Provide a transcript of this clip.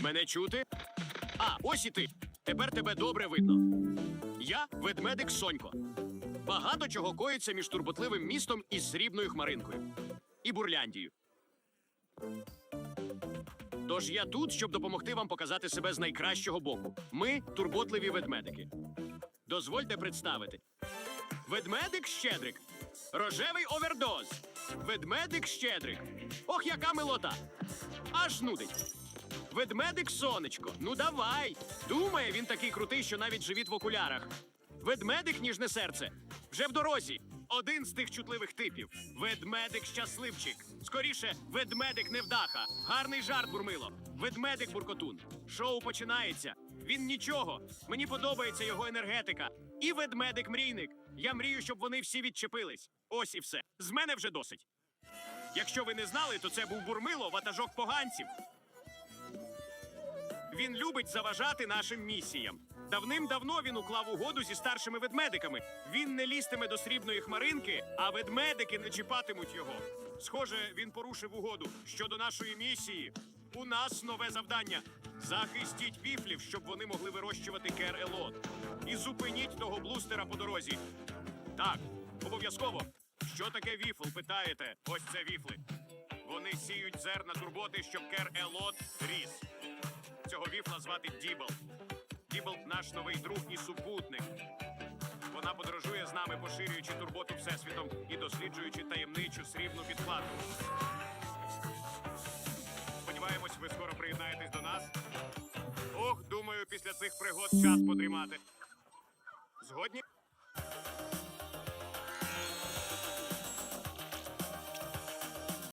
Мене чути? А, ось і ти. Тепер тебе добре видно. Я ведмедик Сонько. Багато чого коїться між турботливим містом і срібною хмаринкою. І Бурляндією. Тож я тут, щоб допомогти вам показати себе з найкращого боку. Ми турботливі ведмедики. Дозвольте представити. Ведмедик Щедрик. Рожевий овердоз. Ведмедик Щедрик. Ох, яка милота! Аж нудить. Ведмедик сонечко. Ну давай. Думає, він такий крутий, що навіть живіт в окулярах. Ведмедик ніжне серце. Вже в дорозі. Один з тих чутливих типів. Ведмедик щасливчик. Скоріше, ведмедик невдаха. Гарний жарт, бурмило. Ведмедик буркотун. Шоу починається. Він нічого. Мені подобається його енергетика. І ведмедик мрійник. Я мрію, щоб вони всі відчепились. Ось і все. З мене вже досить. Якщо ви не знали, то це був бурмило ватажок поганців. Він любить заважати нашим місіям. Давним-давно він уклав угоду зі старшими ведмедиками. Він не лізтиме до срібної хмаринки, а ведмедики не чіпатимуть його. Схоже, він порушив угоду щодо нашої місії. У нас нове завдання: захистіть віфлів, щоб вони могли вирощувати кер Елот. І зупиніть того блустера по дорозі. Так, обов'язково. Що таке віфл? Питаєте? Ось це віфли. Вони сіють зерна турботи, щоб кер Елот ріс. Цього віфла звати Дібл. Дібл наш новий друг і супутник. Вона подорожує з нами, поширюючи турботу всесвітом і досліджуючи таємничу срібну підкладу. Сподіваємось, ви скоро приєднаєтесь до нас. Ох, думаю, після цих пригод час подрімати. Згодні?